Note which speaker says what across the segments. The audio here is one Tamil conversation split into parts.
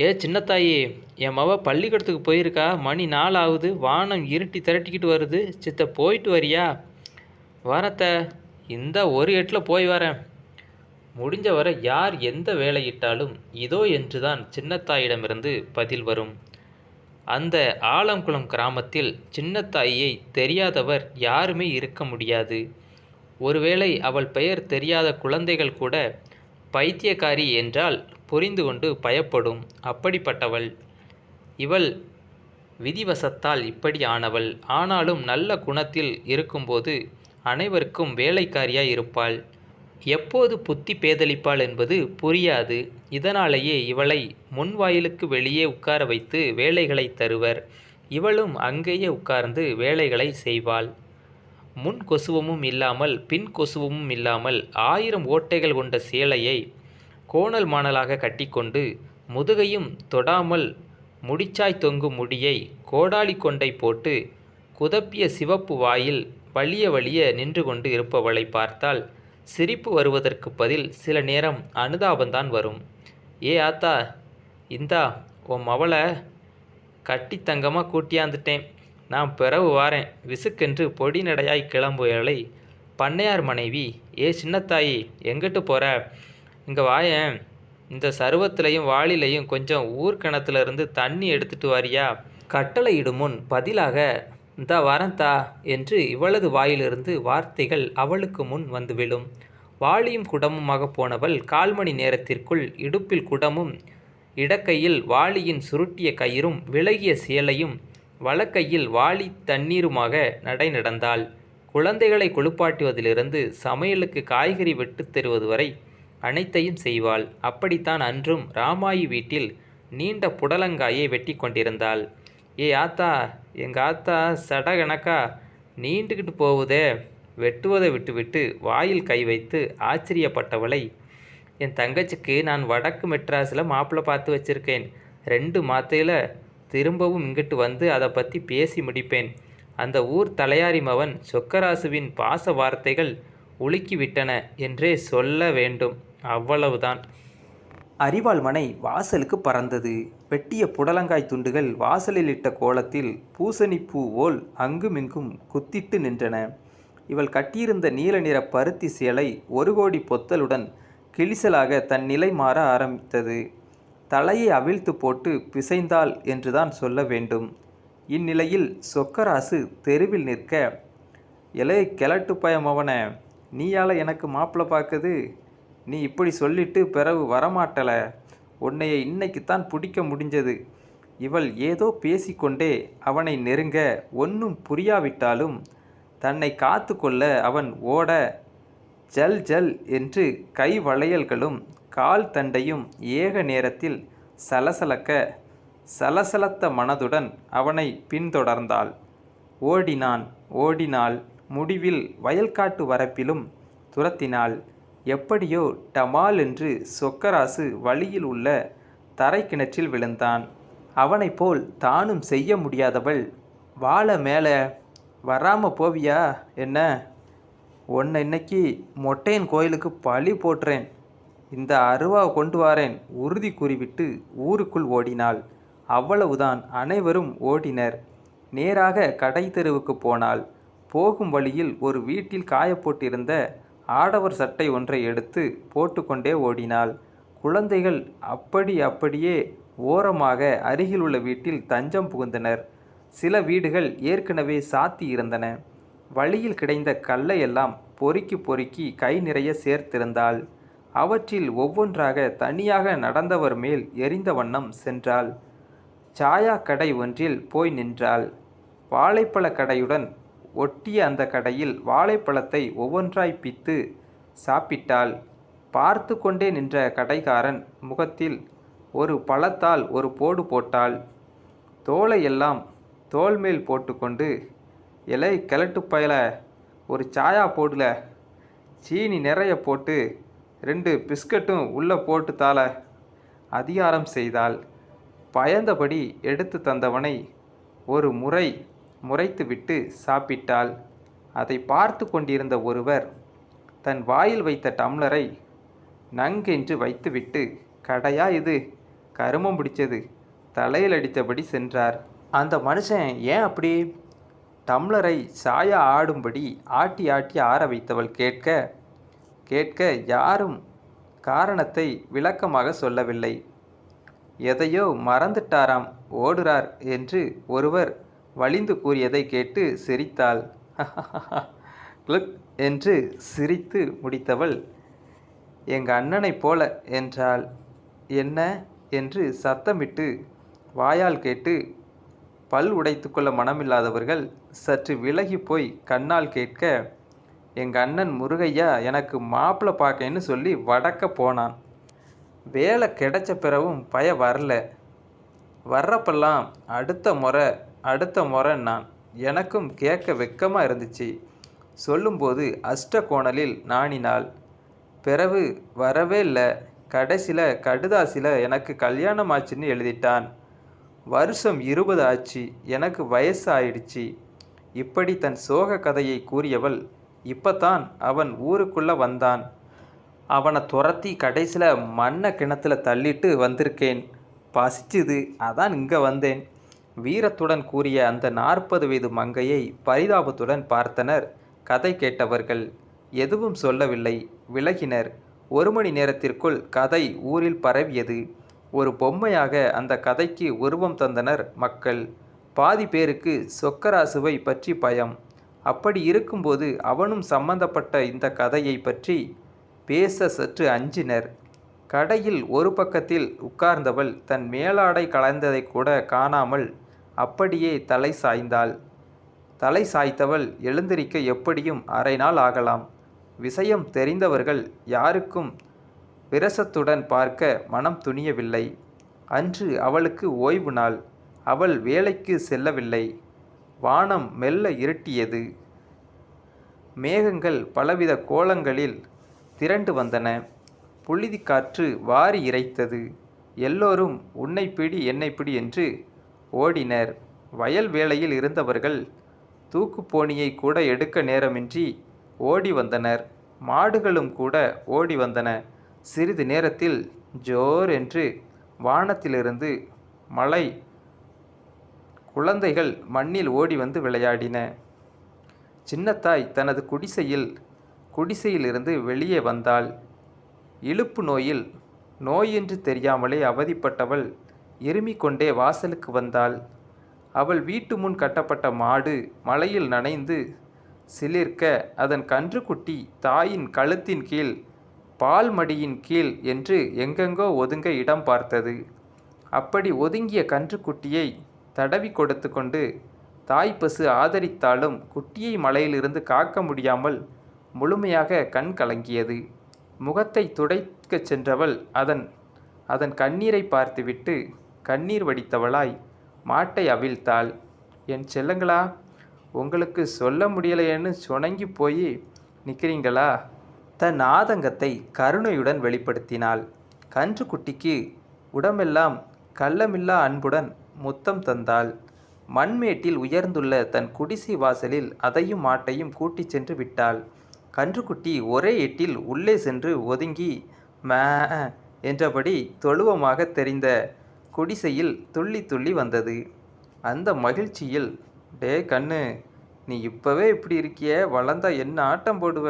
Speaker 1: ஏ சின்னத்தாயி என் மவ பள்ளிக்கூடத்துக்கு போயிருக்கா? மணி நாள் ஆகுது வானம் இருட்டி திரட்டிக்கிட்டு வருது. சித்த போயிட்டு வரியா? வரத்த இந்த ஒரு எட்டில் போய் வரேன். முடிஞ்ச வரை யார் எந்த வேலையிட்டாலும் இதோ என்றுதான் சின்னத்தாயிடமிருந்து பதில் வரும். அந்த ஆலங்குளம் கிராமத்தில் சின்னத்தாயியை தெரியாதவர் யாருமே இருக்க முடியாது. ஒருவேளை அவள் பெயர் தெரியாத குழந்தைகள் கூட பைத்தியக்காரி என்றால் புரிந்து கொண்டு பயப்படும். அப்படிப்பட்டவள். இவள் விதிவசத்தால் இப்படி ஆனவள் ஆனாலும் நல்ல குணத்தில் இருக்கும்போது அனைவருக்கும் வேலைக்காரியாய் இருப்பாள். எப்போது புத்தி பேதலிப்பாள் என்பது புரியாது. இதனாலேயே இவளை முன்வாயிலுக்கு வெளியே உட்கார வைத்து வேலைகளை தருவர். இவளும் அங்கேயே உட்கார்ந்து வேலைகளை செய்வாள். முன் கொசுவமும் இல்லாமல் பின் கொசுவமும் இல்லாமல் ஆயிரம் ஓட்டைகள் கொண்ட சேலையை கோணல் மாணலாக கட்டிக்கொண்டு முதுகையும் தொடாமல் முடிச்சாய் தொங்கும் முடியை கோடாலி கொண்டை போட்டு குதப்பிய சிவப்பு வாயில் வலிய வலிய நின்று கொண்டு இருப்பவளை பார்த்தால் சிரிப்பு வருவதற்கு பதில் சில நேரம் அனுதாபந்தான் வரும். ஏ ஆத்தா இந்தா உன் மவளை கட்டி தங்கமாக கூட்டியாந்துட்டேன். நான் பிறவு வாரேன். விசுக்கென்று பொடி நடையாய் கிளம்புயலை பண்ணையார் மனைவி ஏ சின்னத்தாயி எங்கிட்டு போகிற இங்கே வாயேன். இந்த சருவத்திலையும் வாளிலையும் கொஞ்சம் ஊர்க்கிணத்துல இருந்து தண்ணி எடுத்துட்டு வாரியா? கட்டளையிடும் முன் பதிலாக இந்தா வரந்தா என்று இவளது வாயிலிருந்து வார்த்தைகள் அவளுக்கு முன் வந்து விழும். வாளியும் குடமுமாக போனவள் கால் மணி நேரத்திற்குள் இடுப்பில் குடமும் இடக்கையில் வாளியின் சுருட்டிய கயிறும் விலகிய சேலையும் வலக்கையில் வாளி தண்ணீருமாக நடை நடந்தாள். குழந்தைகளை குளிப்பாட்டுவதிலிருந்து சமையலுக்கு காய்கறி வெட்டுத் தருவது வரை அனைத்தையும் செய்வாள். அப்படித்தான் அன்றும் ராமாயி வீட்டில் நீண்ட புடலங்காயை வெட்டி கொண்டிருந்தாள். ஏ ஆத்தா எங்கள் ஆத்தா சடகணக்கா நீண்டுக்கிட்டு போகுதே வெட்டுவதை விட்டுவிட்டு வாயில் கை வைத்து ஆச்சரியப்பட்டவளை என் தங்கச்சிக்கு நான் வடக்கு மெட்ராஸில் மாப்பிள்ளை பார்த்து வச்சிருக்கேன். ரெண்டு மாத்தையில் திரும்பவும் இங்கிட்டு வந்து அதை பற்றி பேசி முடிப்பேன். அந்த ஊர் தலையாரி மவன் சொக்கராசுவின் பாச வார்த்தைகள் உலுக்கிவிட்டன என்றே சொல்ல வேண்டும். அவ்வளவுதான். அரிவாள் மனை வாசலுக்கு பறந்தது. வெட்டிய புடலங்காய் துண்டுகள் வாசலில் இட்ட கோலத்தில் பூசணிப்பூ ஓல் அங்குமிங்கும் குத்திட்டு நின்றன. இவள் கட்டியிருந்த நீல நிற பருத்தி சேலை ஒரு கோடி பொத்தலுடன் கிழிசலாக தன் நிலை மாற ஆரம்பித்தது. தலையை அவிழ்த்து போட்டு பிசைந்தாள் என்றுதான் சொல்ல வேண்டும். இந்நிலையில் சொக்கராசு தெருவில் நிற்க எலே கிழட்டு பயம் அவன நீயால எனக்கு மாப்பிள்ளை பார்க்குது? நீ இப்படி சொல்லிட்டு பிறகு வரமாட்டல. உன்னைய இன்னைக்குத்தான் பிடிக்க முடிஞ்சது. இவள் ஏதோ பேசிக்கொண்டே அவனை நெருங்க ஒன்றும் புரியாவிட்டாலும் தன்னை காத்து கொள்ள அவன் ஓட ஜல் ஜல் என்று கை வளையல்களும் கால் தண்டையும் ஏக நேரத்தில் சலசலக்க சலசலத்த மனதுடன் அவனை பின்தொடர்ந்தாள். ஓடினான் ஓடினாள். முடிவில் வயல்காட்டு வரப்பிலும் துரத்தினாள். எப்படியோ டமால் என்று சொக்கராசு வழியில் உள்ள தரை கிணற்றில் விழுந்தான். அவனைப் போல் தானும் செய்ய முடியாதவள் வாழ மேலே வராம போவியா? என்ன? உன்னை இன்னைக்கு மொட்டையன் கோயிலுக்கு பழி போட்டுறேன் இந்த அருவா கொண்டு வாரேன் உறுதி கூறிவிட்டு ஊருக்குள் ஓடினாள். அவ்வளவுதான் அனைவரும் ஓடினர். நேராக கடை தெருவுக்கு போனாள். போகும் வழியில் ஒரு வீட்டில் காயப்போட்டிருந்த ஆடவர் சட்டை ஒன்றை எடுத்து போட்டுக்கொண்டே ஓடினாள். குழந்தைகள் அப்படி அப்படியே ஓரமாக அருகிலுள்ள வீட்டில் தஞ்சம் புகுந்தனர். சில வீடுகள் ஏற்கனவே சாத்தி இருந்தன. வழியில் கிடைந்த கல்லையெல்லாம் பொறுக்கி பொறுக்கி கை நிறைய சேர்த்திருந்தாள். அவற்றில் ஒவ்வொன்றாக தனியாக நடந்தவர் மேல் எரிந்த வண்ணம் சென்றாள். சாயா கடை ஒன்றில் போய் நின்றாள். வாழைப்பழ கடையுடன் ஒட்டிய அந்த கடையில் வாழைப்பழத்தை ஒவ்வொன்றாய் பித்து சாப்பிட்டாள். பார்த்து கொண்டே நின்ற கடைக்காரன் முகத்தில் ஒரு பழத்தால் ஒரு போடு போட்டாள். தோலை எல்லாம் தோல் மேல் போட்டுக்கொண்டு இலை கிழட்டு பயல ஒரு சாயா போடல சீனி நிறைய போட்டு ரெண்டு பிஸ்கட்டும் உள்ளே போட்டு தாள அதிகாரம் செய்தாள். பயந்தபடி எடுத்து தந்தவனை ஒரு முறை முறைத்துவிட்டு சாப்பிட்டாள். அதை பார்த்து கொண்டிருந்த ஒருவர் தன் வாயில் வைத்த டம்ளரை நங்கென்று வைத்துவிட்டு கடையா இது? கருமம் பிடிச்சது. தலையில் அடித்தபடி சென்றார். அந்த மனுஷன் ஏன் அப்படி? டம்ளரை சாயா ஆடும்படி ஆட்டி ஆட்டி ஆற வைத்தவள் கேட்க கேட்க யாரும் காரணத்தை விளக்கமாக சொல்லவில்லை. எதையோ மறந்துட்டாராம் ஓடுறார் என்று ஒருவர் வலிந்து கூறியதை கேட்டு சிரித்தாள். கிளுக் என்று சிரித்து முடித்தவள் எங்கள் அண்ணனைப் போல என்றாள். என்ன? என்று சத்தமிட்டு வாயால் கேட்டு பல் உடைத்துக்கொள்ள மனமில்லாதவர்கள் சற்று விலகி போய் கண்ணால் கேட்க எங்கள் அண்ணன் முருகையா எனக்கு மாப்பிள்ளை பார்க்கன்னு சொல்லி வடக்க போனான். வேலை கிடைச்ச பிறவும் பய வரல. வர்றப்பெல்லாம் அடுத்த முறை அடுத்த முறை நான் எனக்கும் கேட்க வெக்கமாக இருந்துச்சு. சொல்லும்போது அஷ்ட கோணலில் நாணினாள். பிறகு வரவே இல்லை. கடைசியில் கடுதாசியில் எனக்கு கல்யாணம் ஆச்சுன்னு எழுதிட்டான். வருஷம் இருபது ஆச்சு. எனக்கு வயசு ஆயிடுச்சு இப்படி தன் சோக கதையை கூறியவள் இப்பத்தான் அவன் ஊருக்குள்ளே வந்தான். அவனை துரத்தி கடைசியில் மண்ணை கிணத்துல தள்ளிட்டு வந்திருக்கேன். பசிச்சுது. அதான் இங்கே வந்தேன். வீரத்துடன் கூறிய அந்த நாற்பது வயது மங்கையை பரிதாபத்துடன் பார்த்தனர். கதை கேட்டவர்கள் எதுவும் சொல்லவில்லை. விலகினர். ஒரு மணி நேரத்திற்குள் கதை ஊரில் பரவியது. ஒரு பொம்மையாக அந்த கதைக்கு உருவம் தந்தனர் மக்கள். பாதி பேருக்கு சொக்கராசுவை பற்றி பயம். அப்படி இருக்கும்போது அவனும் சம்பந்தப்பட்ட இந்த கதையை பற்றி பேச சற்று அஞ்சினர். கடையில் ஒரு பக்கத்தில் உட்கார்ந்தவள் தன் மேலாடை கலந்ததை கூட காணாமல் அப்படியே தலை சாய்ந்தாள். தலை சாய்த்தவள் எழுந்திருக்க எப்படியும் அரை நாள் ஆகலாம். விஷயம் தெரிந்தவர்கள் யாருக்கும் விரசத்துடன் பார்க்க மனம் துணியவில்லை. அன்று அவளுக்கு ஓய்வு நாள். அவள் வேலைக்கு செல்லவில்லை. வானம் மெல்ல இருட்டியது. மேகங்கள் பலவித கோலங்களில் திரண்டு வந்தன. புழுதி காற்று வாரி இறைத்தது. எல்லோரும் உன்னை பிடி என்னை பிடி என்று ஓடினர். வயல் வேளையில் இருந்தவர்கள் தூக்குப்போனியை கூட எடுக்க நேரமின்றி ஓடி வந்தனர். மாடுகளும் கூட ஓடி வந்தன. சிறிது நேரத்தில் ஜோர் என்று வானத்திலிருந்து மழை குழந்தைகள் மண்ணில் ஓடி வந்து விளையாடின. சின்னத்தாய் தனது குடிசையில் குடிசையிலிருந்து வெளியே வந்தாள். இழுப்பு நோயில் நோயென்று தெரியாமலே அவதிப்பட்டவள் இருமிக் கொண்டே வாசலுக்கு வந்தாள். அவள் வீட்டு முன் கட்டப்பட்ட மாடு மலையில் நனைந்து சிலிர்க்க அதன் கன்றுக்குட்டி தாயின் கழுத்தின் கீழ் பால் மடியின் கீழ் என்று எங்கெங்கோ ஒதுங்க இடம் பார்த்தது. அப்படி ஒதுங்கிய கன்றுக்குட்டியை தடவி கொடுத்து கொண்டு தாய்ப்பசு ஆதரித்தாலும் குட்டியை மலையிலிருந்து காக்க முடியாமல் முழுமையாக கண் கலங்கியது. முகத்தை துடைக்கச் சென்றவள் அதன் அதன் கண்ணீரை பார்த்துவிட்டு கண்ணீர் வடித்தவளாய் மாட்டை அவிழ்த்தாள். என் செல்லங்களா உங்களுக்கு சொல்ல முடியலையேன்னு சுணங்கி போய் நிற்கிறீங்களா தன் ஆதங்கத்தை கருணையுடன் வெளிப்படுத்தினாள். கன்றுக்குட்டிக்கு உடம்பெல்லாம் கள்ளமில்லா அன்புடன் முத்தம் தந்தாள். மண்மேட்டில் உயர்ந்துள்ள தன் குடிசை வாசலில் அதையும் மாட்டையும் கூட்டிச் சென்று விட்டாள். கன்றுக்குட்டி ஒரே எட்டில் உள்ளே சென்று ஒதுங்கி மே என்றபடி தொழுவமாக தெரிந்த குடிசையில் துள்ளி துள்ளி வந்தது. அந்த மகிழ்ச்சியில் டே கண்ணு நீ இப்பவே இப்படி இருக்கிய? வளர்ந்தா என்ன ஆட்டம் போடுவ?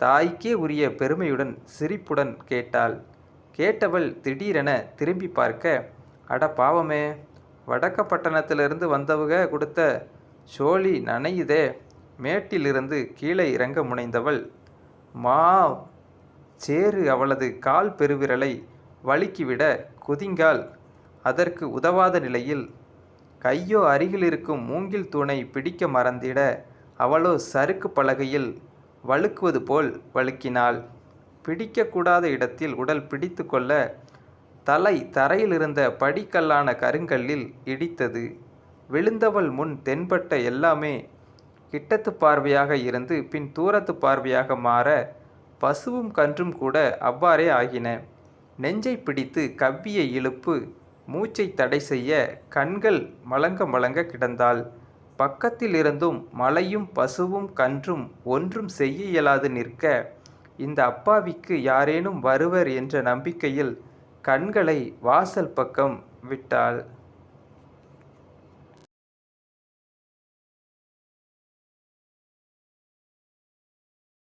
Speaker 1: தாய்க்கே உரிய பெருமையுடன் சிரிப்புடன் கேட்டாள். கேட்டவள் திடீரென திரும்பி பார்க்க அட பாவமே வடக்கப்பட்டணத்திலிருந்து வந்தவங்க கொடுத்த சோழி நனையுதே? மேட்டிலிருந்து கீழே இறங்க முனைந்தவள் மா சேறு அவளது கால் பெருவிரலை வழுக்கிவிட குதிங்கால் அதற்கு உதவாத நிலையில் கையோ அருகில் இருக்கும் மூங்கில் தூணை பிடிக்க மறந்திட அவளோ சறுக்கு பலகையில் வழுக்குவது போல் வழுக்கினாள். பிடிக்கக்கூடாத இடத்தில் உடல் பிடித்து கொள்ள தலை தரையிலிருந்த படிக்கல்லான கருங்கல்லில் இடித்தது. விழுந்தவள் முன் தென்பட்ட எல்லாமே கிட்டத்து பார்வையாக இருந்து பின் தூரத்து பார்வையாக மாற பசுவும் கன்றும் கூட அவ்வாறே ஆகின. நெஞ்சை பிடித்து கவ்விய இழுப்பு மூச்சை தடை செய்ய கண்கள் மலங்க மலங்க கிடந்தாள் பக்கத்தில் இருந்தும் மலையும் பசுவும் கன்றும் ஒன்றும் செய்ய இயலாது நிற்க இந்த அப்பாவிக்கு யாரேனும் வருவர் என்ற நம்பிக்கையில் கண்களை வாசல் பக்கம் விட்டாள்.